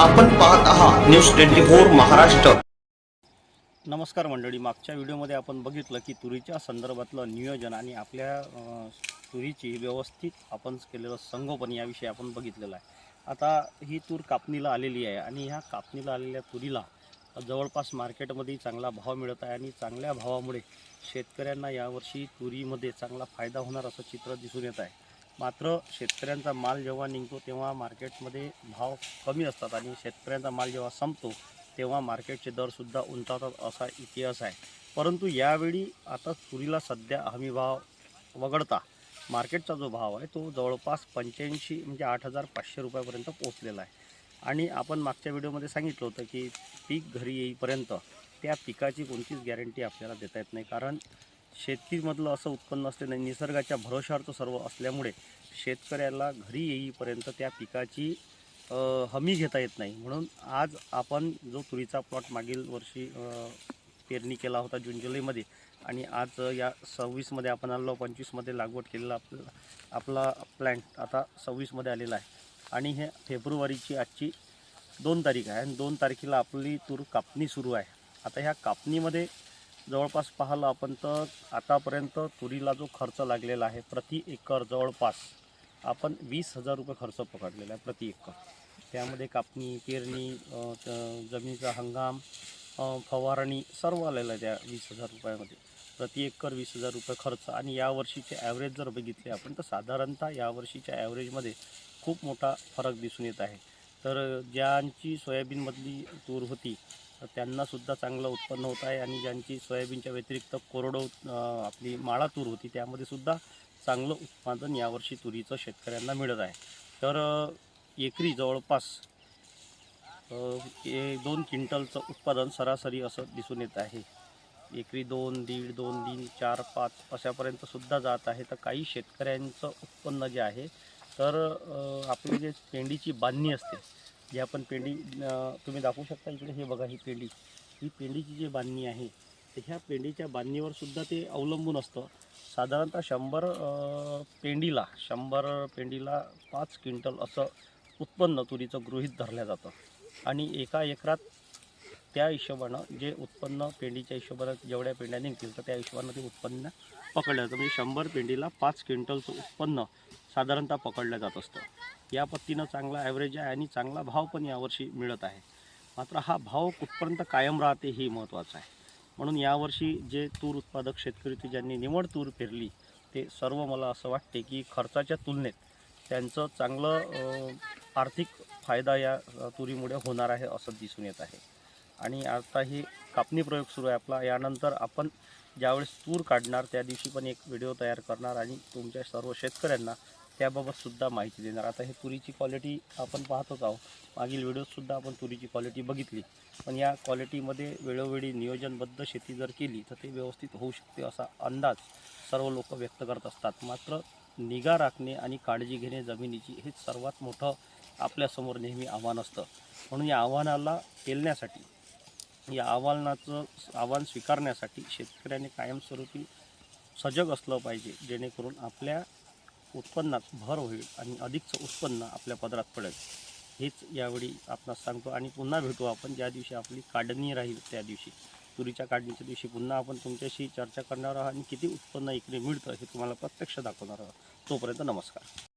आपण पाहत आहात न्यूज ट्वेंटी फोर महाराष्ट्र. नमस्कार मंडळी मागच्या व्हिडिओमध्ये आपण बघितलं की तुरीच्या संदर्भातलं नियोजन आणि आपल्या तुरीची व्यवस्थित आपण केलेलं संगोपन याविषयी आपण बघितलेलं आहे. आता ही तूर कापणीला आलेली आहे आणि ह्या कापणीला आलेल्या तुरीला जवळपास मार्केटमध्ये चांगला भाव मिळत आहे आणि चांगल्या भावामुळे शेतकऱ्यांना यावर्षी तुरीमध्ये चांगला फायदा होणार असं चित्र दिसून येत आहे. मात्र शेतकऱ्यांचा माल जेव्हा निघतो तेव्हा मार्केटमध्ये भाव कमी असतात आणि शेतकऱ्यांचा माल जेव्हा संपतो तेव्हा मार्केटचे दरसुद्धा उंचावतात असा इतिहास आहे. परंतु यावेळी आता तुरीला सध्या हमी भाव वगळता मार्केटचा जो भाव आहे तो जवळपास पंच्याऐंशी म्हणजे आठ हजार पाचशे रुपयापर्यंत पोचलेला आहे. आणि आपण मागच्या व्हिडिओमध्ये सांगितलं होतं की पीक घरी येईपर्यंत त्या पिकाची कोणतीच गॅरंटी आपल्याला देता येत नाही. कारण शेतीमधलं असं उत्पन्न असले नाही निसर्गाच्या भरोशावर तो सर्व असल्यामुळे शेतकऱ्याला घरी येईपर्यंत त्या पिकाची हमी घेता येत नाही. म्हणून आज आपण जो तुरीचा प्लॉट मागील वर्षी पेरणी केला होता जून जुलैमध्ये आणि आज या सव्वीसमध्ये आपण आलो पंचवीसमध्ये लागवड केलेला आपला आपला प्लॅन्ट आता सव्वीसमध्ये आलेला आहे. आणि हे फेब्रुवारीची आजची दोन तारीख आहे आणि दोन तारखेला आपली तूर कापणी सुरू आहे. आता ह्या कापणीमध्ये जवळपास पाहिलं आपण तर आतापर्यंत तुरीला जो खर्च लागलेला आहे प्रति एकर जवळपास आपण वीस हजार रुपये खर्च पकडलेला आहे प्रति एकर. त्यामध्ये कापणी पेरणी जमिनीचा हंगाम फवारणी सर्व आलेलं आहे त्या वीस हजार रुपयामध्ये. प्रति एकर वीस हजार रुपये खर्च. आणि यावर्षीचे ॲव्हरेज जर बघितले आपण तर साधारणतः यावर्षीच्या ॲव्हरेजमध्ये खूप मोठा फरक दिसून येत आहे. तर ज्यांची सोयाबीनमधली तूर होती त्यांनासुद्धा चांगलं उत्पन्न होत आहे आणि ज्यांची सोयाबीनच्या व्यतिरिक्त कोरडो आपली माळा तूर होती त्यामध्ये सुद्धा चांगलं उत्पादन यावर्षी तुरीचं शेतकऱ्यांना मिळत आहे. तर एकरी जवळपास एक ए- दोन क्विंटलचं उत्पादन सरासरी असं दिसून येत आहे. एकरी दोन दीड दोन तीन चार पाच अशापर्यंतसुद्धा जात आहे. तर काही शेतकऱ्यांचं उत्पन्न जे आहे तर आपली जे पेंडीची बांधणी असते जी आपण पेंडी तुम्ही दाखवू शकता इकडे हे बघा ही पेंडी. ही पेंडीची जी बांधणी आहे तर ह्या पेंडीच्या बांधणीवर सुद्धा ते अवलंबून असतं. साधारणतः शंभर पेंडीला शंभर पेंडीला पाच क्विंटल असं उत्पन्न तुरीचं गृहीत धरलं जातं. आणि एका एकरात त्या हिशोबानं जे उत्पन्न पेंडीच्या हिशोबानं जेवढ्या पेंड्या निघतील तर त्या हिशोबानं ते उत्पन्न पकडलं जातं. म्हणजे शंभर पेंडीला पाच क्विंटलचं उत्पन्न साधारणतः पकडलं जात असतं. या पत्तीनं चांगला ॲव्हरेज आहे आणि चांगला भाव पण यावर्षी मिळत आहे. मात्र हा भाव कुठपर्यंत कायम राहते हे महत्त्वाचं आहे. म्हणून यावर्षी जे तूर उत्पादक शेतकरी ते ज्यांनी निवड तूर पेरली ते सर्व मला असं वाटते की खर्चाच्या तुलनेत त्यांचं चांगलं आर्थिक फायदा या तुरीमुळे होणार आहे असं दिसून येत आहे. आणि आता ही कापणी प्रयोग सुरू आहे आपला. यानंतर आपण ज्यावेळेस तूर काढणार त्या दिवशी पण एक व्हिडिओ तयार करणार आणि तुमच्या सर्व शेतकऱ्यांना त्याबाबतसुद्धा माहिती देणार. आता हे तुरीची क्वालिटी आपण पाहतच आहोत. मागील व्हिडिओतसुद्धा आपण तुरीची क्वालिटी बघितली. पण या क्वालिटीमध्ये वेळोवेळी नियोजनबद्ध शेती जर केली तर ते व्यवस्थित होऊ शकते असा अंदाज सर्व लोक व्यक्त करत असतात. मात्र निगा राखणे आणि काळजी घेणे जमिनीची हेच सर्वात मोठं आपल्यासमोर नेहमी आव्हान असतं. म्हणून या आव्हानाला पेलण्यासाठी या आव्हानाचं आव्हान स्वीकारण्यासाठी शेतकऱ्याने कायमस्वरूपी सजग असलं पाहिजे जेणेकरून आपल्या उत्पन्नात भर होईल आणि अधिकचं उत्पन्न आपल्या पदरात पडेल. हेच यावेळी आपणास सांगतो. आणि पुन्हा भेटू आपण ज्या दिवशी आपली काढणी राहील त्या दिवशी. तुरीच्या काढणीच्या दिवशी पुन्हा आपण तुमच्याशी चर्चा करणार आहोत आणि किती उत्पन्न इकडे मिळतं हे तुम्हाला प्रत्यक्ष दाखवणार आहोत. तोपर्यंत नमस्कार.